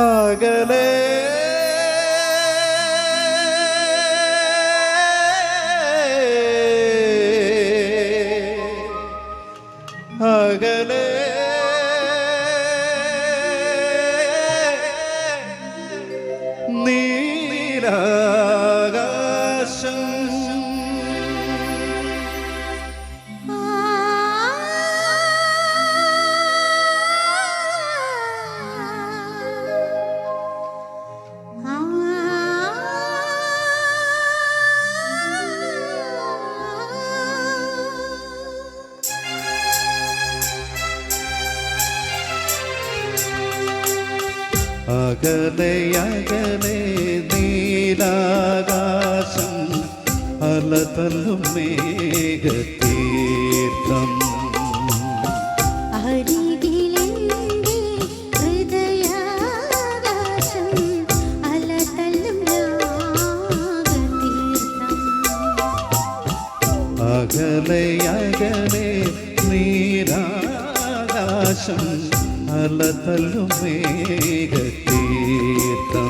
അകലെ അകലെ നീരാകാശം അകലെ അകലെ നീലാകാശം അലതലും മേഘതീർത്ഥം. അകലയകലെ നീരാകാശം അലതലും രാഗതീർത്ഥം അകലെ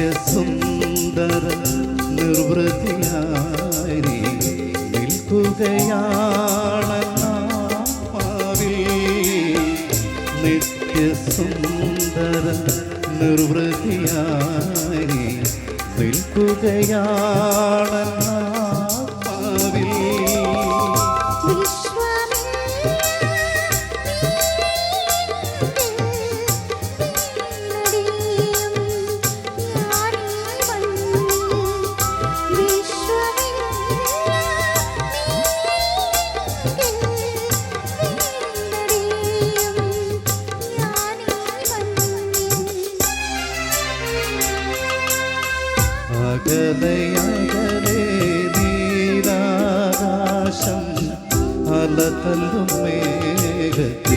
നിത്യസുന്ദര നിർവൃതിയായി നീ നിൽക്കുകയാണെന്നാവിൽ നിത്യസുന്ദര നിർവൃതിയായി നീ നിൽക്കുകയാണെന്നാവിൽ അകലെ നീരാകാശം അലതല്ലും മേഘത്തീ